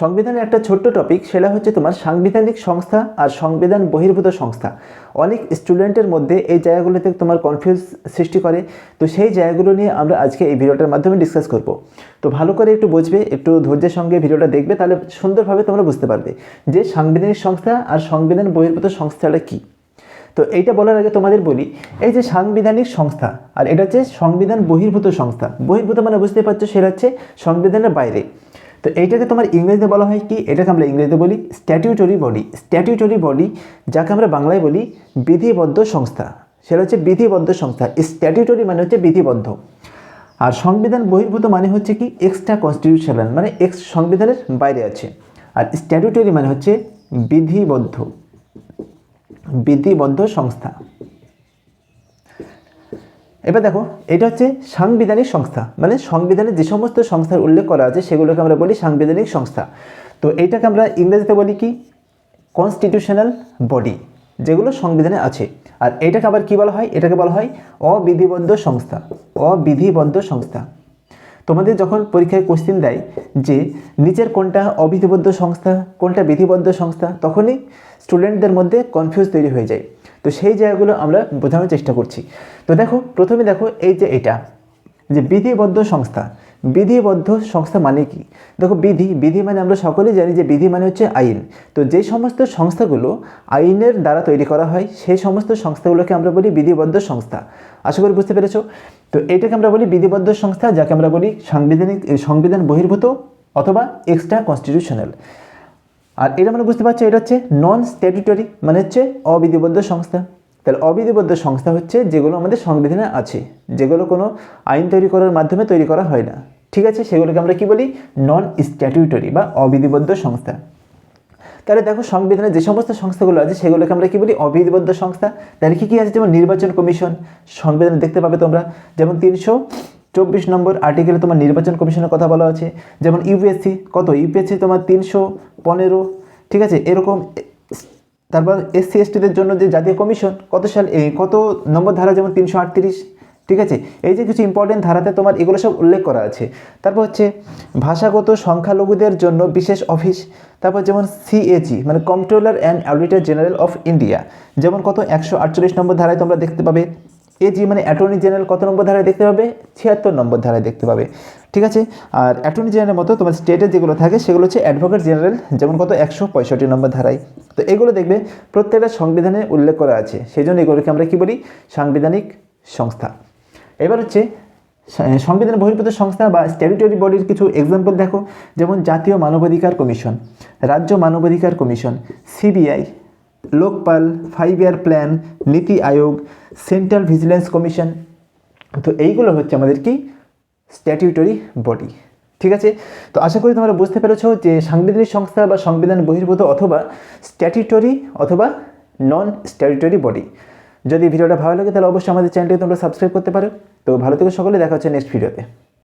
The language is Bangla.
সংবিধানের একটা ছোট্ট টপিক সেটা হচ্ছে তোমার সাংবিধানিক সংস্থা আর সংবিধান বহির্ভূত সংস্থা। অনেক স্টুডেন্টের মধ্যে এই জায়গাগুলোতে তোমার কনফিউজ সৃষ্টি করে। তো সেই জায়গাগুলো নিয়ে আমরা আজকে এই ভিডিওটার মাধ্যমে ডিসকাস করব। তো ভালো করে একটু বুঝবে, একটু ধৈর্যের সঙ্গে ভিডিওটা দেখবে, তাহলে সুন্দরভাবে তোমরা বুঝতে পারবে যে সাংবিধানিক সংস্থা আর সংবিধান বহির্ভূত সংস্থাটা কী। তো এইটা বলার আগে তোমাদের বলি, এই যে সাংবিধানিক সংস্থা, আর এটা হচ্ছে সংবিধান বহির্ভূত সংস্থা। বহির্ভূত মানে বুঝতে পারছ, সেটা হচ্ছে সংবিধানের বাইরে। তো এইটাকে তোমার ইংরেজিতে বলা হয় কি? এটাকে আমরা ইংরেজিতে বলি স্ট্যাটিউটরি বডি স্ট্যাটিউটরি বডি যাকে আমরা বাংলায় বলি বিধিবদ্ধ সংস্থা। সেটা হচ্ছে বিধিবদ্ধ সংস্থা। স্ট্যাটিউটরি মানে হচ্ছে বিধিবদ্ধ। আর সংবিধান বহির্ভূত মানে হচ্ছে কি? এক্সট্রা কনস্টিটিউশনাল মানে এক্স সংবিধানের বাইরে আছে। আর স্ট্যাটিউটরি মানে হচ্ছে বিধিবদ্ধ। বিধিবদ্ধ সংস্থা। এবার দেখো, এটা হচ্ছে সাংবিধানিক সংস্থা। মানে সংবিধানে যে সমস্ত সংস্থার উল্লেখ করা আছে, সেগুলোকে আমরা বলি সাংবিধানিক সংস্থা। তো এইটাকে আমরা ইংরেজিতে বলি কি? কনস্টিটিউশনাল বডি যেগুলো সংবিধানে আছে। আর এটাকে আবার কি বলা হয়? এটাকে বলা হয় অবিধিবদ্ধ সংস্থা। অবিধিবদ্ধ সংস্থা। তোমাদের যখন পরীক্ষায় কোশ্চিন দেয় যে নিচের কোনটা অবিধিবদ্ধ সংস্থা, কোনটা বিধিবদ্ধ সংস্থা, তখনই স্টুডেন্টদের মধ্যে কনফিউজ তৈরি হয়ে যায়। তো সেই জায়গাগুলো আমরা বোঝানোর চেষ্টা করছি। তো দেখো, প্রথমে দেখো এই যে এটা, যে বিধিবদ্ধ সংস্থা। বিধিবদ্ধ সংস্থা মানে কি? দেখো, বিধি বিধি মানে আমরা সকলেই জানি যে বিধি মানে হচ্ছে আইন। তো যে সমস্ত সংস্থাগুলো আইনের দ্বারা তৈরি করা হয়, সেই সমস্ত সংস্থাগুলোকে আমরা বলি বিধিবদ্ধ সংস্থা। আশা করি বুঝতে পেরেছ? তো এটাকে আমরা বলি বিধিবদ্ধ সংস্থা, যাকে আমরা বলি সাংবিধানিক সংবিধান বহির্ভূত অথবা এক্সট্রা কনস্টিটিউশনাল আর এটা মানে বুঝতে পারছ, এটা হচ্ছে নন স্ট্যাটুটরি মানে হচ্ছে অবিধিবদ্ধ সংস্থা। তাহলে অবিধিবদ্ধ সংস্থা হচ্ছে যেগুলো আমাদের সংবিধানে আছে, যেগুলো কোনো আইন তৈরি করার মাধ্যমে তৈরি করা হয় না। ঠিক আছে? সেগুলোকে আমরা কি বলি? নন স্ট্যাটুটরি বা অবিধিবদ্ধ সংস্থা। তাহলে দেখো, সংবিধানে যে সমস্ত সংস্থাগুলো আছে, সেগুলোকে আমরা কি বলি? অবিধিবদ্ধ সংস্থা। তাহলে কী কী আছে? যেমন নির্বাচন কমিশন। সংবিধানে দেখতে পাবে তোমরা, যেমন তিনশো চব্বিশ নম্বর আর্টিকেলে তোমার নির্বাচন কমিশনের কথা বলা আছে। যেমন ইউপিএসসি কত? ইউপিএসসি তোমার তিনশো পনেরো। ঠিক আছে? এরকম তারপর এসসি এসটিদের জন্য যে জাতীয় কমিশন, কত সাল কত নম্বর ধারা যেমন তিনশো আটত্রিশ। ঠিক আছে? এই যে কিছু ইম্পর্টেন্ট ধারাতে তোমার এগুলো সব উল্লেখ করা আছে। তারপর হচ্ছে ভাষাগত সংখ্যালঘুদের জন্য বিশেষ অফিস। তারপর যেমন সিএজি মানে controller and auditor general of India যেমন কত? একশো আটচল্লিশ নম্বর ধারায় তোমরা দেখতে পাবে। এজি মানে অ্যাটর্নি জেনারেল কত নম্বর ধারায় দেখতে পাবে? ছিয়াত্তর নম্বর ধারায় দেখতে পাবে। ঠিক আছে? আর অ্যাটর্নি জেনারেলের মতো তোমার স্টেটের যেগুলো থাকে, সেগুলো হচ্ছে অ্যাডভোকেট জেনারেল যেমন কত? একশো পঁয়ষট্টি নম্বর ধারায়। তো এগুলো দেখবে প্রত্যেকটা সংবিধানে উল্লেখ করা আছে। সেই জন্য এগুলোকে আমরা কী বলি? সাংবিধানিক সংস্থা। এবার হচ্ছে সংবিধান বহির্ভূত সংস্থা বা স্ট্যাটুটরি বডির কিছু এক্সাম্পল দেখো। যেমন জাতীয় মানবাধিকার কমিশন, রাজ্য মানবাধিকার commission CBI Lokpal five year plan NITI Aayog central vigilance commission তো এইগুলো হচ্ছে আমাদের কি? স্ট্যাটিউটরি বডি ঠিক আছে? তো আশা করি তোমরা বুঝতে পেরেছ যে সাংবিধানিক সংস্থা বা সংবিধান বহির্ভূত অথবা স্ট্যাটিউটরি অথবা নন স্ট্যাটিউটরি বডি যদি ভিডিওটা ভালো লাগে তাহলে অবশ্যই আমাদের চ্যানেলটি তোমরা সাবস্ক্রাইব করতে পারো। তো ভালো থেকে সকলে, দেখা হচ্ছে নেক্সট ভিডিওতে